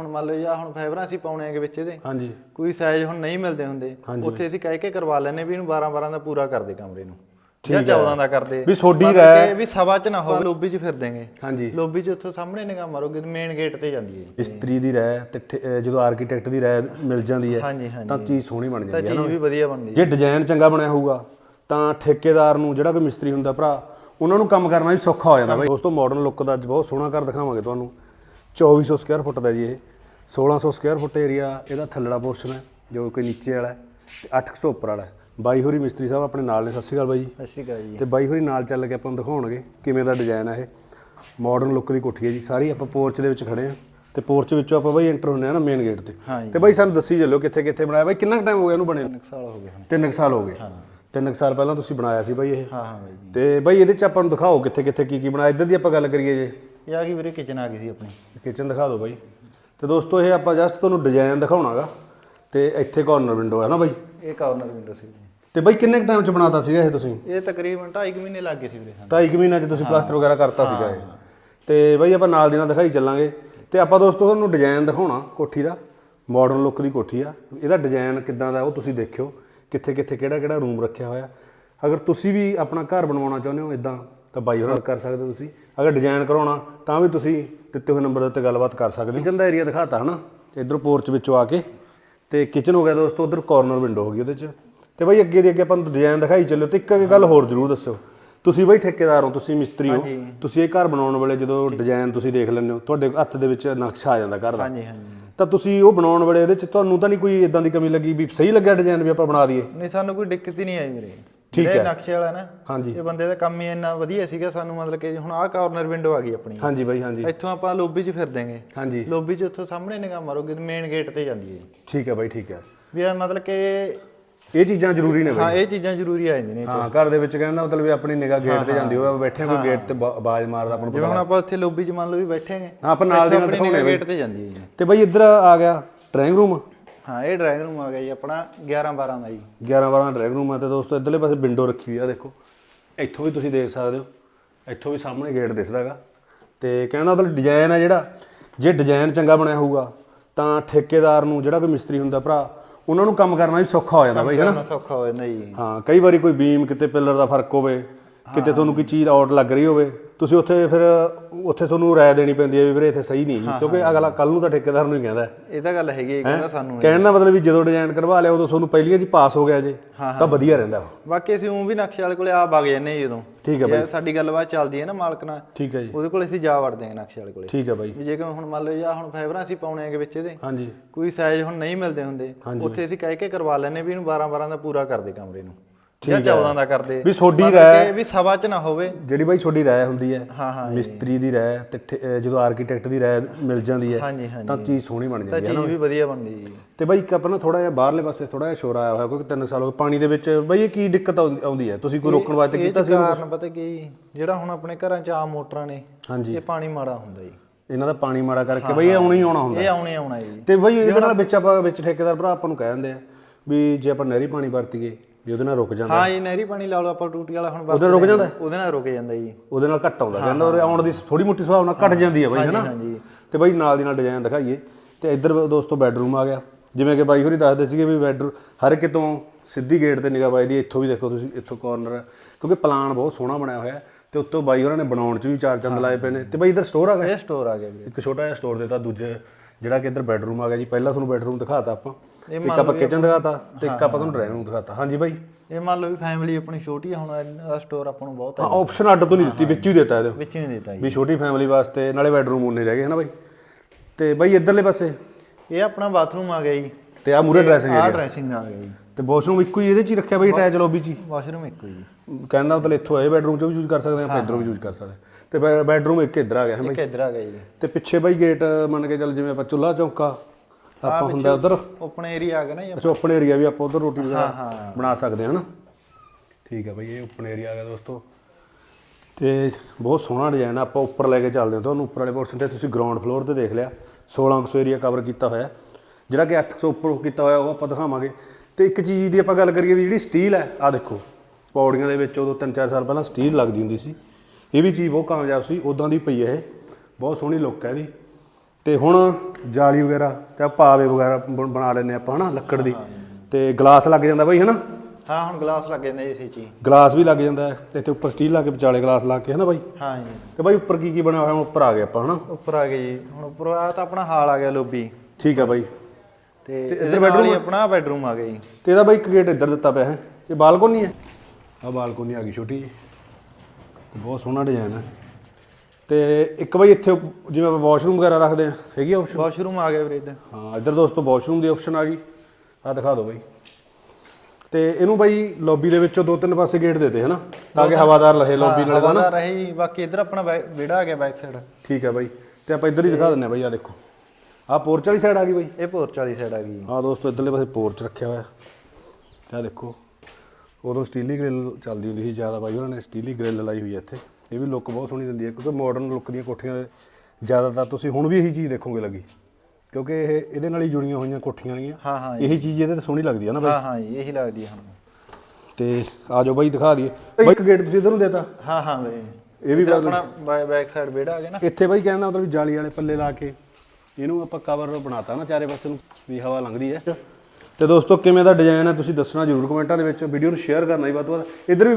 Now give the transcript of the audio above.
ਹੁਣ ਮੰਨ ਲਓ ਜਾਂ ਹੁਣ ਫਾਈਬਰਾਂ ਅਸੀਂ ਪਾਉਣੇ ਆਗੇ ਵਿੱਚ ਇਹਦੇ ਹਾਂਜੀ। ਕੋਈ ਸਾਈਜ਼ ਹੁਣ ਨਹੀਂ ਮਿਲਦੇ ਹੁੰਦੇ ਹਾਂਜੀ। ਉੱਥੇ ਅਸੀਂ ਕਹਿ ਕੇ ਕਰਵਾ ਲੈਨੇ ਵੀ ਇਹਨੂੰ 12 12 ਦਾ ਪੂਰਾ ਕਰਦੇ ਕਮਰੇ ਨੂੰ ਜਾਂ 14 ਦਾ ਕਰਦੇ ਵੀ ਸੋਡੀ ਮਤਲਬ ਰਹਿ- ਕਿ ਵੀ ਸਵਾ ਚ ਨਾ ਹੋਵੇ ਲੋਬੀ ਚ ਫਿਰ ਦੇਂਗੇ। ਹਾਂਜੀ। ਲੋਬੀ ਚ ਉੱਥੋਂ ਸਾਹਮਣੇ ਨਿਗਾਹ ਮਾਰੋਗੇ ਮੇਨ ਗੇਟ ਤੇ ਜਾਂਦੀ ਹੈ ਜੀ। ਮਿਸਤਰੀ ਦੀ ਰਾਏ ਤੇ ਠੇ- ਅਹ ਜਦੋਂ ਆਰਕੀਟੈਕਟ ਦੀ ਰਾਏ ਮਿਲ ਜਾਂਦੀ ਹੈ ਹਾਂਜੀ ਹਾਂਜੀ। ਤਾਂ ਚੀਜ਼ ਸੋਹਣੀ ਬਣ ਤਾਂ ਜਾਂਦੀ ਹੈ ਚੀਜ਼ ਵੀ ਵਧੀਆ ਬਣਦੀ ਜੇ ਡਿਜ਼ਾਈਨ ਚੰਗਾ ਬਣਿਆ ਹੋਊਗਾ ਤਾਂ ਠੇਕੇਦਾਰ ਨੂੰ ਜਿਹੜਾ ਕੋਈ ਮਿਸਤਰੀ ਹੁੰਦਾ ਭਰਾ ਉਹਨਾਂ ਨੂੰ ਕੰਮ ਕਰਨਾ ਵੀ ਸੌਖਾ ਹੋ ਜਾਂਦਾ। ਬਾਈ ਦੋਸਤੋ ਮਾਡਰਨ ਲੁੱਕ ਦਾ ਅੱਜ ਬਹੁਤ ਸੋਹਣਾ ਘਰ ਦਿਖਾਵਾਂਗੇ ਤੁਹਾਨੂੰ। 2400 ਸਕੁਅਰ ਫੁੱਟ ਦਾ ਜੀ ਇਹ। 1600 ਸਕੁਅਰ ਫੁੱਟ ਏਰੀਆ ਇਹਦਾ ਥੱਲੜਾ ਪੋਰਸ਼ਨ ਹੈ ਜੋ ਕਿ ਨੀਚੇ ਵਾਲਾ ਹੈ ਤੇ 800 ਉੱਪਰ ਵਾਲਾ ਹੈ। ਬਾਈ ਹੋਰੀ ਮਿਸਤਰੀ ਸਾਹਿਬ ਆਪਣੇ ਨਾਲ ਨੇ ਸਤਿ ਸ਼੍ਰੀ ਅਕਾਲ ਬਾਈ ਜੀ। ਸਤਿ ਸ਼੍ਰੀ ਅਕਾਲ ਜੀ। ਤੇ ਬਾਈ ਹੋਰੀ ਨਾਲ ਚੱਲ ਕੇ ਆਪਾਂ ਨੂੰ ਦਿਖਾਉਣਗੇ ਕਿਵੇਂ ਦਾ ਡਿਜ਼ਾਈਨ ਹੈ ਇਹ। ਮਾਡਰਨ ਲੁੱਕ ਦੀ ਕੋਠੀ ਹੈ ਜੀ। ਸਾਰੀ ਆਪਾਂ ਪੋਰਚ ਦੇ ਵਿੱਚ ਖੜੇ ਆ ਤੇ ਪੋਰਚ ਵਿੱਚੋਂ ਆਪਾਂ ਬਾਈ ਐਂਟਰ ਹੁੰਦੇ ਆ ਨਾ ਮੇਨ ਗੇਟ ਤੇ। ਤੇ ਬਾਈ ਸਾਨੂੰ ਦੱਸੀ ਚੱਲੋ ਕਿੱਥੇ ਕਿੱਥੇ ਬਣਾਇਆ। ਬਾਈ ਕਿੰਨਾ ਟਾਈਮ ਹੋ ਗਿਆ ਇਹਨੂੰ ਬਣੇ ਨੂੰ? ਨੁਕਸਾਨ ਹੋ ਹੁਣ। ਤਿੰਨ ਕੁ ਸਾਲ ਹੋ ਗਏ। ਤਿੰਨ ਕੁ ਸਾਲ ਪਹਿਲਾਂ ਤੁਸੀਂ ਬਣਾਇਆ ਸੀ ਬਾਈ ਇਹ। ਹਾਂ ਹਾਂ ਬਾਈ ਜੀ। ਤੇ ਬਾਈ ਇਹਦੇ ਚ ਆਪਾਂ ਨੂੰ ਦਿਖਾਓ ਕਿੱਥੇ ਕਿੱਥੇ ਕੀ ਕੀ ਬਣਾਇਆ। ਇੱਧਰ ਦੀ ਆਪਾਂ ਗੱਲ ਕਰੀਏ ਜੇ। ਇਹ ਆ ਗਈ ਵੀਰੇ ਕਿਚਨ ਆ ਗਈ ਸੀ ਆਪਣੀ। ਕਿਚਨ ਦਿਖਾ ਦਿਓ ਬਾਈ। ਤੇ ਦੋਸਤੋ ਇਹ ਆਪਾਂ ਜਸਟ ਤੁਹਾਨੂੰ ਡਿਜ਼ਾਈਨ ਦਿਖਾਉਣਾਗਾ। ਤੇ ਇੱਥੇ ਕਾਰਨਰ ਵਿੰਡੋ ਹੈ ਨਾ ਬਾਈ? ਇਹ ਕਾਰਨਰ ਵਿੰਡੋ ਸੀ। ਤੇ ਬਾਈ ਕਿੰਨੇ ਟਾਈਮ ਚ ਬਣਾਤਾ ਸੀਗਾ ਇਹ ਤੁਸੀਂ? ਇਹ ਤਕਰੀਬਨ 2.5 ਮਹੀਨੇ ਲੱਗ ਗਏ ਸੀ ਵੀਰੇ ਸਾਨੂੰ। ਢਾਈ ਕੁ ਮਹੀਨਿਆਂ ਚ ਤੁਸੀਂ ਪਲਾਸਟਰ ਵਗੈਰਾ ਕਰਤਾ ਸੀਗਾ ਇਹ। ਤੇ ਬਾਈ ਆਪਾਂ ਨਾਲ ਦੀ ਨਾਲ ਦਿਖਾਈ ਚੱਲਾਂਗੇ। ਤੇ ਆਪਾਂ ਦੋਸਤੋ ਤੁਹਾਨੂੰ ਡਿਜ਼ਾਈਨ ਦਿਖਾਉਣਾ ਕੋਠੀ ਦਾ। ਮਾਡਰਨ ਲੁੱਕ ਦੀ ਕੋਠੀ ਆ। ਇਹਦਾ ਡਿਜ਼ਾਈਨ ਕਿੱਦਾਂ ਦਾ ਉਹ ਤੁਸੀਂ ਦੇਖਿਓ। ਕਿੱਥੇ ਕਿੱਥੇ ਕਿਹੜਾ ਕਿਹੜਾ ਰੂਮ ਰੱਖਿਆ ਹੋਇਆ। ਅਗਰ ਤੁਸੀਂ ਵੀ ਆਪਣਾ ਘਰ ਬਣਵਾਉਣਾ ਚਾਹੁੰਦੇ ਹੋ ਇਦਾਂ ਤਾਂ ਬਾਈ ਹੋਰਾਂ ਨਾਲ ਕਰ ਸਕਦੇ ਹੋ ਤੁਸੀਂ। ਅਗਰ ਡਿਜ਼ਾਈਨ ਕਰਾਉਣਾ ਤਾਂ ਵੀ ਤੁਸੀਂ ਦਿੱਤੇ ਹੋਏ ਨੰਬਰ ਦੇ ਉੱਤੇ ਗੱਲਬਾਤ ਕਰ ਸਕਦੇ ਹੋ। ਕਿਚਨ ਦਾ ਏਰੀਆ ਦਿਖਾਤਾ ਹਨਾ। ਇਧਰ ਪੋਰਚ ਵਿੱਚੋਂ ਆ ਕੇ। ਤੇ ਕਿਚਨ ਹੋ ਗਿਆ ਦੋਸਤੋ ਉਧਰ ਕਾਰਨਰ ਵਿੰਡੋ ਹੋ ਗਈ ਉਹਦੇ 'ਚ। ਤੇ ਬਾਈ ਅੱਗੇ ਦੀ ਅੱਗੇ ਆਪਾਂ ਨੂੰ ਡਿਜ਼ਾਈਨ ਦਿਖਾਈ ਚੱਲਿਓ ਤੇ ਇੱਕ ਗੱਲ ਹੋਰ ਜ਼ਰੂਰ ਦੱਸਿਓ। ਤੁਸੀਂ ਬਾਈ ਠੇਕੇਦਾਰ ਹੋ ਤੁਸੀਂ ਮਿਸਤਰੀ ਹੋ। ਤੁਸੀਂ ਇਹ ਘਰ ਬਣਾਉਣ ਵੇਲੇ ਜਦੋਂ ਡਿਜ਼ਾਈਨ ਤੁਸੀਂ ਦੇਖ ਲੈਂਦੇ ਹੋ ਤੁਹਾਡੇ ਹੱਥ ਦੇ ਵਿੱਚ ਨਕਸ਼ਾ ਆ ਜਾਂਦਾ ਘਰ ਦਾ। ਹਾਂਜੀ ਹਾਂਜੀ। ਤਾਂ ਤੁਸੀਂ ਉਹ ਬਣਾਉਣ ਵੇਲੇ ਇਹਦੇ 'ਚ ਤੁਹਾਨੂੰ ਤਾਂ ਨਹੀਂ ਕੋਈ ਇਦਾਂ ਦੀ ਕਮੀ ਲੱਗੀ ਵੀ ਸਹੀ ਲੱਗਿਆ ਡਿਜ਼ਾਈਨ ਵੀ ਆਪਾਂ ਬਣਾ ਦਈਏ? ਨਹੀਂ ਸਾਨੂੰ ਕੋਈ ਦਿੱਕਤ ਹੀ ਨਹੀਂ ਆਈ ਵੀਰੇ ਠੀਕ ਹੈ। ਨਕਸ਼ੇ ਵਾਲਾ ਨਾ ਹਾਂਜੀ। ਇਹ ਬੰਦੇ ਦਾ ਕੰਮ ਹੀ ਇੰਨਾ ਵਧੀਆ ਸੀਗਾ ਸਾਨੂੰ ਮਤਲਬ ਕਿ ਹੁਣ ਆਹ ਕਾਰਨਰ ਵਿੰਡੋ ਆ ਗਈ ਆਪਣੀ। ਹਾਂਜੀ ਬਾਈ ਹਾਂਜੀ। ਇੱਥੋਂ ਆਪਾਂ ਲੋਬੀ 'ਚ ਫਿਰ ਦੇਂਗੇ ਹਾਂਜੀ। ਲੋਬੀ 'ਚ ਉੱਥੋਂ ਸਾਹਮਣੇ ਨਿਗਾਹ ਮਾਰੋਗੇ ਮੇਨ ਗੇਟ ਤੇ ਜਾਂਦੀ ਹੈ ਜੀ। ਠੀਕ ਹੈ ਬਾਈ ਠੀਕ ਹੈ। ਵੀ ਇਹ ਮਤਲਬ ਕਿ ਇਹ ਚੀਜ਼ਾਂ ਜ਼ਰੂਰੀ ਨੇ ਬਾਈ। ਹਾਂ ਇਹ ਚੀਜ਼ਾਂ ਜ਼ਰੂਰੀ ਆ ਜਾਂਦੀਆਂ ਨੇ ਹਾਂ ਘਰ ਦੇ ਵਿੱਚ ਕਹਿੰਦਾ ਮਤਲਬ ਵੀ ਆਪਣੀ ਨਿਗਾਹ ਗੇਟ ਤੇ ਜਾਂਦੀ ਹੋਵੇ ਬੈਠੇ ਕੋਈ ਗੇਟ ਤੇ ਬਾ- ਆਵਾਜ਼ ਮਾਰਦਾ ਆਪਾਂ ਨੂੰ ਜਿਵੇਂ ਹੁਣ ਆਪਾਂ ਉੱਥੇ ਲੋਬੀ 'ਚ ਮੰਨ ਲਓ ਵੀ ਬੈਠੇਗੇ ਹਾਂ, ਆਪਾਂ ਨਾਲ ਦੀ ਨਾਲ ਗੇਟ ਤੇ ਜਾਂਦੀ ਹੈ ਤੇ ਬਾਈ ਇੱਧਰ ਆ ਗਿਆ ਡਰਾਇੰਗ ਰੂਮ ਹਾਂ ਇਹ ਡਰਾਇੰਗ ਰੂਮ ਆ ਗਿਆ ਜੀ ਆਪਣਾ 11 12 ਦਾ ਜੀ। 11 12 ਡਰਾਇੰਗ ਰੂਮ ਹੈ ਤੇ ਦੋਸਤੋ ਇੱਧਰਲੇ ਪਾਸੇ ਵਿੰਡੋ ਰੱਖੀ ਹੋਈ ਆ ਦੇਖੋ। ਇੱਥੋਂ ਵੀ ਤੁਸੀਂ ਦੇਖ ਸਕਦੇ ਹੋ ਇੱਥੋਂ ਵੀ ਸਾਹਮਣੇ ਗੇਟ ਦਿਸਦਾ ਹੈਗਾ। ਤੇ ਕਹਿੰਦਾ ਮਤਲਬ ਡਿਜ਼ਾਈਨ ਹੈ ਜਿਹੜਾ ਜੇ ਡਿਜ਼ਾਈਨ ਚੰਗਾ ਬਣਿਆ ਹੋਊਗਾ ਤਾਂ ਠੇਕੇਦਾਰ ਨੂੰ ਜਿਹੜਾ ਕੋਈ ਮਿਸਤਰੀ ਹੁੰਦਾ ਭਰਾ ਉਹਨਾਂ ਨੂੰ ਕੰਮ ਕਰਨਾ ਵੀ ਸੌਖਾ ਹੋ ਜਾਂਦਾ ਬਾਈ ਹੈਨਾ ਸੌਖਾ ਹੋ ਜਾਂਦਾ ਜੀ। ਹਾਂ ਕਈ ਵਾਰੀ ਕੋਈ ਬੀਮ ਕਿਤੇ ਪਿੱਲਰ ਦਾ ਫ਼ਰਕ ਹੋਵੇ ਕਿਤੇ ਤੁਹਾਨੂੰ ਕੋਈ ਚੀਜ਼ ਆਊਟ ਲੱਗ ਰਹੀ ਹੋਵੇ ਤੁਸੀਂ ਉੱਥੇ ਫਿਰ ਉੱਥੇ ਤੁਹਾਨੂੰ ਰਾਏ ਦੇਣੀ ਪੈਂਦੀ ਹੈ ਵੀ ਵੀਰੇ ਇੱਥੇ ਸਹੀ ਨਹੀਂ ਕਿਉਂਕਿ ਅਗਲਾ ਕੱਲ ਨੂੰ ਤਾਂ ਠੇਕੇਦਾਰ ਨੂੰ ਹੀ ਕਹਿੰਦਾ। ਇਹ ਤਾਂ ਗੱਲ ਹੈਗੀ ਹੈ ਕਹਿੰਦਾ ਸਾਨੂੰ ਕਹਿਣ ਦਾ ਮਤਲਬ ਵੀ ਜਦੋਂ ਡਿਜ਼ਾਈਨ ਕਰਵਾ ਲਿਆ ਉਦੋਂ ਤੁਹਾਨੂੰ ਪਹਿਲੀਆਂ ਜੀ ਪਾਸ ਹੋ ਗਿਆ ਜੇ ਤਾਂ ਵਧੀਆ ਰਹਿੰਦਾ ਉਹ। ਬਾਕੀ ਅਸੀਂ ਉਹ ਵੀ ਨਕਸ਼ੇ ਵਾਲੇ ਕੋਲੇ ਆ ਵਗ ਜਾਂਦੇ ਜਦੋਂ। ਠੀਕ ਹੈ ਜੇ ਸਾਡੀ ਗੱਲਬਾਤ ਚੱਲਦੀ ਹੈ ਨਾ ਮਾਲਕ ਨਾਲ ਠੀਕ ਹੈ ਜੀ। ਉਹਦੇ ਕੋਲ ਅਸੀਂ ਜਾ ਵੜਦੇ ਹਾਂ ਨਕਸ਼ੇ ਵਾਲੇ ਕੋਲੇ। ਠੀਕ ਹੈ ਬਾਈ। ਜੇ ਕਿ ਹੁਣ ਮੰਨ ਲਓ ਜਾਂ ਹੁਣ ਫਾਈਬਰਾਂ ਅਸੀਂ ਪਾਉਣੇ ਆਗੇ ਵਿੱਚ ਇਹਦੇ ਹਾਂਜੀ। ਕੋਈ ਸਾਈਜ਼ ਹੁਣ ਨਹੀਂ ਮਿਲਦੇ ਹੁੰਦੇ ਉੱਥੇ ਅਸੀਂ ਕਹਿ ਕੇ ਕਰਵਾ ਲੈਨੇ ਵੀ ਇਹਨੂੰ 12 12 ਦਾ ਪੂਰਾ ਕਰਦੇ ਕਮਰੇ ਨੂੰ। ਜਾਂ 14 ਦਾ ਕਰਦੇ। ਵੀ ਤੁਹਾਡੀ ਰਾਏ ਵੀ ਸਵਾ ਚ ਨਾ ਹੋਵੇ। ਜਿਹੜੀ ਬਾਈ ਤੁਹਾਡੀ ਰਾਏ ਹੁੰਦੀ ਹੈ ਹਾਂ ਹਾਂ ਮਿਸਤਰੀ ਦੀ ਰਾਏ ਤੇ ਜਦੋਂ ਆਰਕੀਟੈਕਟ ਦੀ ਰਾਏ ਮਿਲ ਜਾਂਦੀ ਹੈ ਤਾਂ ਚੀਜ਼ ਸੋਹਣੀ ਬਣ ਜਾਂਦੀ ਹੈ ਚੀਜ਼ ਵੀ ਵਧੀਆ ਬਣਦੀ ਜੀ। ਤੇ ਬਾਈ ਇੱਕ ਆਪਣਾ ਥੋੜਾ ਜਿਹਾ ਬਾਹਰਲੇ ਪਾਸੇ ਥੋੜਾ ਜਿਹਾ ਸ਼ੋਰ ਆਇਆ ਹੋਇਆ ਕਿਉਂਕਿ ਤਿੰਨ ਸਾਲ ਹੋ ਗਏ ਪਾਣੀ ਦੇ ਵਿੱਚ। ਬਾਈ ਇਹ ਕੀ ਦਿੱਕਤ ਆਉਂਦੀ ਹੈ? ਤੁਸੀਂ ਕੋਈ ਰੋਕਣ ਵਾਸਤੇ ਕੀਤਾ ਸੀ ਕਾਰਨ ਪਤਾ ਕੀ ਜਿਹੜਾ ਹੁਣ ਆਪਣੇ ਘਰਾਂ ਚ ਆਮ ਮੋਟਰਾਂ ਨੇ ਇਹ ਪਾਣੀ ਮਾੜਾ ਹੁੰਦਾ ਜੀ। ਇਹਨਾਂ ਦਾ ਪਾਣੀ ਮਾੜਾ ਕਰਕੇ ਬਾਈ ਇਹ ਆਉਣਾ ਹੀ ਆਉਣਾ ਹੁੰਦਾ। ਇਹ ਆਉਣੇ ਆਉਣਾ ਜੀ। ਤੇ ਬਾਈ ਇਹਦੇ ਨਾਲ ਵਿੱਚ ਆਪਾਂ ਵਿੱਚ ਠੇਕੇਦਾਰ ਭਰਾ ਆਪਾਂ ਨੂੰ ਕਹਿ ਦਿੰਦੇ ਆ ਵੀ ਜੇ ਆਪਾਂ ਨਹਿਰੀ ਪਾਣੀ ਵਰਤੀਏ ਵੀ ਉਹਦੇ ਨਾਲ ਰੁਕ ਜਾਂਦਾ। ਹਾਂ ਇਹ ਨਹਿਰੀ ਪਾਣੀ ਲਾ ਲਓ ਆਪਾਂ ਟੂਟੀ ਵਾਲਾ ਹੁਣ ਉਹਦੇ ਨਾਲ ਰੁਕ ਜਾਂਦਾ? ਉਹਦੇ ਨਾਲ ਰੁਕ ਜਾਂਦਾ ਜੀ। ਉਹਦੇ ਨਾਲ ਘੱਟ ਆਉਂਦਾ ਕਹਿੰਦਾ ਉਹਦੇ ਆਉਣ ਦੀ ਥੋੜੀ ਮੋਟੀ ਸੁਭਾਵਨਾ ਨਾਲ ਘਟ ਜਾਂਦੀ ਹੈ ਬਾਈ ਹੈਨਾ? ਤੇ ਬਾਈ ਨਾਲ ਦੀ ਨਾਲ ਡਿਜ਼ਾਈਨ ਦਿਖਾਈਏ। ਤੇ ਇੱਧਰ ਦੋਸਤੋ ਬੈੱਡਰੂਮ ਆ ਗਿਆ। ਜਿਵੇਂ ਕਿ ਬਾਈ ਹੋਰੀ ਦੱਸਦੇ ਸੀਗੇ ਵੀ ਬੈੱਡਰੂਮ ਹਰ ਕਿਤੋਂ ਸਿੱਧੀ ਗੇਟ ਤੇ ਨਿਗਾਹ ਵੱਜਦੀ ਇੱਥੋਂ ਵੀ ਦੇਖੋ ਤੁਸੀਂ ਇੱਥੋਂ ਕਾਰਨਰ ਕਿਉਂਕਿ ਪਲਾਨ ਬਹੁਤ ਸੋਹਣਾ ਬਣਿਆ ਹੋਇਆ ਤੇ ਉੱਤੋਂ ਬਾਈ ਹੋਰਾਂ ਨੇ ਬਣਾਉਣ 'ਚ ਵੀ ਚਾਰ ਚੰਦ ਲਾਏ ਪਏ ਨੇ। ਤੇ ਬਾਈ ਇੱਧਰ ਸਟੋਰ ਆ ਗਿਆ। ਇਹ ਸਟੋਰ ਆ ਗਿਆ ਵੀਰੇ। ਇੱਕ ਛੋਟਾ ਜਿਹਾ ਸਟੋਰ ਦਿੱਤਾ ਦੂਜੇ ਜਿਹੜਾ ਕਿ ਇੱਧਰ ਬੈੱਡਰੂਮ ਆ ਗਿਆ ਜੀ ਪਹਿਲਾਂ ਤੁਹਾਨੂੰ ਬੈੱਡਰੂਮ ਦਿਖਾਤਾ ਆਪਾਂ। ਇੱਕ ਆਪਾਂ ਕਿਚਨ ਦਿਖਾਤਾ ਤੇ ਇੱਕ ਆਪਾਂ ਤੁਹਾਨੂੰ ਡਰਾਇੰਗ ਰੂਮ ਦਿਖਾਤਾ। ਹਾਂਜੀ ਬਾਈ। ਇਹ ਮੰਨ ਲਓ ਵੀ ਫੈਮਿਲੀ ਆਪਣੀ ਛੋਟੀ ਆ ਹੁਣ ਆ ਸਟੋਰ ਆਪਾਂ ਨੂੰ ਬਹੁਤ ਹੈ ਹਾਂ ਆਪਸ਼ਨ ਅੱਡ ਤੋਂ ਨਹੀਂ ਦਿੱਤੀ ਵਿੱਚ ਹੀ ਦਿੱਤਾ ਇਹਦੇ। ਵਿੱਚ ਹੀ ਨਹੀਂ ਦਿੱਤਾ ਜੀ। ਵੀ ਛੋਟੀ ਫੈਮਿਲੀ ਵਾਸਤੇ ਨਾਲੇ ਬੈੱਡਰੂਮ ਉਨੇ ਰਹਿ ਗਏ ਹਨਾ ਬਾਈ? ਤੇ ਬਾਈ ਇੱਧਰਲੇ ਪਾਸੇ? ਇਹ ਆਪਣਾ ਬਾਥਰੂਮ ਆ ਗਿਆ ਜੀ। ਤੇ ਆ ਮੂਰੇ ਡਰੈਸਿੰਗ ਆਹ ਡਰੈਸਿੰਗ ਆ ਗਿਆ ਜੀ। ਤੇ ਵਾਸ਼ਰੂਮ ਇੱਕੋ ਹੀ ਇਹਦੇ ਚ ਹੀ ਰੱਖਿਆ ਬਾਈ ਅਟੈਚ ਲੌਬੀ ਚ ਵਾਸ਼ਰੂਮ ਇੱਕੋ ਹੀ ਜੀ। ਕਹਿਣ ਦਾ ਮਤਲਬ ਇੱਥੋਂ ਇਹ ਬੈੱਡਰੂਮ ਚ ਵੀ ਯੂਜ਼ ਕਰ ਸਕਦੇ ਆ ਆਪਾਂ ਇੱਧਰੋਂ ਵੀ ਯੂਜ਼ ਕਰ ਸਕਦੇ ਹਾਂ। ਤੇ ਬੈੱਡਰੂਮ ਇੱਕ ਇੱਧਰ ਆ ਗਿਆ ਹੈ ਬਾਈ ਇੱਕ ਇੱਧਰ ਆ ਗਿਆ ਜੀ। ਤੇ ਪਿੱਛੇ ਬਾਈ ਗੇਟ ਮੰਨ ਕੇ ਚੱਲ ਜਿਵੇਂ ਆਪਾਂ ਚੁੱਲਾ ਚੌਂਕਾ ਆਪਾਂ ਹੁੰਦਾ ਉਧਰ। ਓਪਨ ਏਰੀਆ ਆ ਗਿਆ ਨਾ ਜੀ ਅੱਛਾ ਓਪਨ ਏਰੀਆ ਵੀ ਆਪਾਂ ਉਧਰ ਰੋਟੀ ਵਗੈਰਾ ਬਣਾ ਸਕਦੇ ਹਾਂ ਨਾ ਠੀਕ ਹੈ ਬਾਈ ਇਹ ਓਪਨ ਏਰੀਆ ਆ ਗਿਆ ਦੋਸਤੋ। ਤੇ ਬਹੁਤ ਸੋਹਣਾ ਡਿਜ਼ਾਈਨ ਆ ਆਪਾਂ ਉੱਪਰ ਲੈ ਕੇ ਚੱਲਦੇ ਹਾਂ ਤੁਹਾਨੂੰ ਉੱਪਰ ਵਾਲੇ ਪੋਰਸ਼ਨ ਤੇ ਤੁਸੀਂ ਗਰਾਊਂਡ ਫਲੋਰ ਤੇ ਦੇਖ ਲਿਆ। 1600 ਏਰੀਆ ਕਵਰ ਕੀਤਾ ਹੋਇਆ। ਜਿਹੜਾ ਕਿ 800 ਉੱਪਰ ਕੀਤਾ ਹੋਇਆ ਉਹ ਆਪਾਂ ਦਿਖਾਵਾਂਗੇ। ਤੇ ਇੱਕ ਚੀਜ਼ ਦੀ ਆਪਾਂ ਗੱਲ ਕਰੀਏ ਵੀ ਜਿਹੜੀ ਸਟੀਲ ਹੈ ਆ ਦੇਖੋ ਪੌੜੀਆਂ ਦੇ ਵਿੱਚ ਉਦੋਂ 3-4 ਸਾਲ ਪਹਿਲਾਂ ਸਟੀਲ ਲੱਗਦੀ ਹੁੰਦੀ ਸੀ। ਇਹ ਵੀ ਚੀਜ਼ ਬਹੁਤ ਕਾਮਯਾਬ ਸੀ ਉਦਾਂ ਦੀ ਪਈ ਹੈ ਇਹ। ਬਹੁਤ ਸੋਹਣੀ ਲੁੱਕ ਹੈ ਇਹਦੀ। ਤੇ ਹੁਣ ਜਾਲੀ ਵਗੈਰਾ ਤੇ ਪਾਵੇ ਵਗੈਰਾ ਬਣ- ਲੈਨੇ ਆਪਾਂ ਹਨਾ ਲੱਕੜ ਦੀ। ਤੇ ਗਲਾਸ ਲੱਗ ਜਾਂਦਾ ਬਾਈ ਹਨਾ? ਹਾਂ ਹੁਣ ਗਲਾਸ ਲੱਗ ਜਾਂਦੇ ਇਸੇ ਚ ਹੀ ਗਲਾਸ ਵੀ ਲੱਗ ਜਾਂਦਾ ਤੇ ਇੱਥੇ ਉੱਪਰ ਸਟੀਲ ਲਾ ਕੇ ਵਿਚਾਲੇ ਗਲਾਸ ਲਾ ਕੇ ਹਨਾ ਬਾਈ? ਹਾਂ ਜੀ। ਤੇ ਬਾਈ ਉੱਪਰ ਕੀ ਕੀ ਬਣਿਆ ਹੋਇਆ ਹੁਣ ਉੱਪਰ ਆ ਗਏ ਆਪਾਂ ਹਨਾ? ਉੱਪਰ ਆ ਗਏ ਜੀ। ਹੁਣ ਉੱਪਰ ਆ ਤਾਂ ਆਪਣਾ ਹਾਲ ਆ ਗਿਆ ਲੋਬੀ। ਠੀਕ ਆ ਬਾਈ। ਤੇ ਇੱਧਰ ਆ? ਆਪਣਾ ਬੈਡਰੂਮ ਆ ਗਿਆ ਜੀ। ਤੇ ਇਹਦਾ ਬਾਈ ਇੱਕ ਗੇਟ ਇੱਧਰ ਦਿੱਤਾ ਪਿਆ ਹੈ। ਇਹ ਬਾਲਕੋਨੀ ਹੈ। ਆ ਬਾਲਕੋਨੀ ਆ ਗਈ ਛੋਟੀ ਜੀ ਤੇ ਬਹੁਤ ਸੋਹਣਾ ਡਿਜ਼ਾਈਨ ਹੈ। ਤੇ ਇੱਕ ਬਾਈ ਇੱਥੇ ਜਿਵੇਂ ਆਪਾਂ ਵਾਸ਼ਰੂਮ ਵਗੈਰਾ ਰੱਖਦੇ ਆ ਹੈਗੀ ਆਪਸ਼ਨ ਵਾਸ਼ਰੂਮ ਆ ਗਿਆ ਵੀਰੇ ਇੱਧਰ। ਹਾਂ ਇੱਧਰ ਦੋਸਤੋ ਵਾਸ਼ਰੂਮ ਦੀ ਆਪਸ਼ਨ ਆ ਗਈ। ਆ ਦਿਖਾ ਦਿਓ ਬਾਈ। ਤੇ ਇਹਨੂੰ ਬਾਈ ਲੌਬੀ ਦੇ ਵਿੱਚੋਂ ਦੋ ਤਿੰਨ ਪਾਸੇ ਗੇਟ ਦੇਤੇ ਹਨਾ? ਤਾਂ ਕਿ ਹਵਾਦਾਰ ਰਹੇ ਲੌਬੀ ਨਾਲੇ ਦਾ ਨਾ ਹਵਾਦਾਰ ਰਹੀ ਬਾਕੀ ਇੱਧਰ ਆਪਣਾ ਬੈ- ਵਿਹੜਾ ਆ ਗਿਆ ਬੈਕ ਸਾਈਡ ਠੀਕ ਹੈ ਬਾਈ। ਤੇ ਆਪਾਂ ਇੱਧਰ ਹੀ ਦਿਖਾ ਦਿੰਨੇ ਆ ਬਾਈ ਆ ਦੇਖੋ। ਆ ਪੋਰਚ ਵਾਲੀ ਸਾਈਡ ਆ ਗਈ ਬਾਈ। ਇਹ ਪੋਰਚ ਵਾਲੀ ਸਾਈਡ ਆ ਗਈ। ਆ ਦੋਸਤੋ ਇੱਧਰਲੇ ਪਾਸੇ ਪੋਰਚ ਰੱਖਿਆ ਹੋਇਆ। ਤੇ ਆ ਦੇਖੋ। ਉਦੋਂ ਸਟੀਲੀ ਗ੍ਰਿਲ ਚੱਲਦੀ ਹੁੰਦੀ ਸੀ ਜ਼ਿਆਦਾ ਬਾਈ ਉਹਨਾਂ ਨੇ ਸਟੀਲੀ ਗ੍ਰਿਲ ਲਾਈ ਹੋਈ ਹੈ ਇੱਥੇ। ਇਹ ਵੀ ਲੁੱਕ ਬਹੁਤ ਸੋਹਣੀ ਦਿੰਦੀ ਹੈ ਕਿਉਂਕਿ ਮਾਡਰਨ ਲੁੱਕ ਦੀਆਂ ਕੋਠੀਆਂ ਜ਼ਿਆਦਾਤਰ ਤੁਸੀਂ ਹੁਣ ਵੀ ਇਹੀ ਚੀਜ਼ ਦੇਖੋਗੇ ਲੱਗੀ। ਕਿਉਂਕਿ ਇਹ ਇਹਦੇ ਨਾਲ ਹੀ ਜੁੜੀਆਂ ਹੋਈਆਂ ਕੋਠੀਆਂ ਨੇਗੀਆਂ ਹਾਂ ਹਾਂ ਜੀ। ਇਹੀ ਚੀਜ਼ ਇਹਦੇ ਤੇ ਸੋਹਣੀ ਲੱਗਦੀ ਹੈ ਨਾ ਬਾਈ। ਹਾਂ ਹਾਂ ਜੀ ਇਹੀ ਲੱਗਦੀ ਹੈ ਹੁਣ। ਤੇ ਆ ਜਾਓ ਬਾਈ ਦਿਖਾ ਦਈਏ। ਬਾਈ ਇੱਕ ਗੇਟ ਤੁਸੀਂ ਇਧਰ ਨੂੰ ਦੇਤਾ। ਹਾਂ ਹਾਂ ਬਈ। ਇਹ ਵੀ ਆਪਣਾ ਬੈਕ ਸਾਈਡ ਵਿਹੜਾ ਆ ਗਿਆ ਨਾ। ਇੱਥੇ ਬਾਈ ਕਹਿੰਦਾ ਮਤਲਬ ਵੀ ਜਾਲੀ ਵਾਲੇ ਪੱਲੇ ਲਾ ਕੇ ਇਹਨੂੰ ਆਪਾਂ ਕਵਰ ਬਣਾਤਾ ਨਾ ਚਾਰੇ ਪਾਸੇ ਨੂੰ ਵੀ ਹਵਾ ਲੰਘਦੀ ਹੈ ਤੇ ਦੋਸਤੋ, ਕਿਵੇਂ ਦਾ ਡਿਜ਼ਾਈਨ ਹੈ, ਤੁਸੀਂ ਦੱਸਣਾ ਜ਼ਰੂਰ ਕਮੈਂਟਾਂ ਦੇ ਵਿੱਚ, ਵੀਡੀਓ ਨੂੰ ਸ਼ੇਅਰ ਕਰਨਾ ਹੀ ਵੱਧ ਤੋਂ ਵੱਧ। ਇੱਧਰ ਵੀ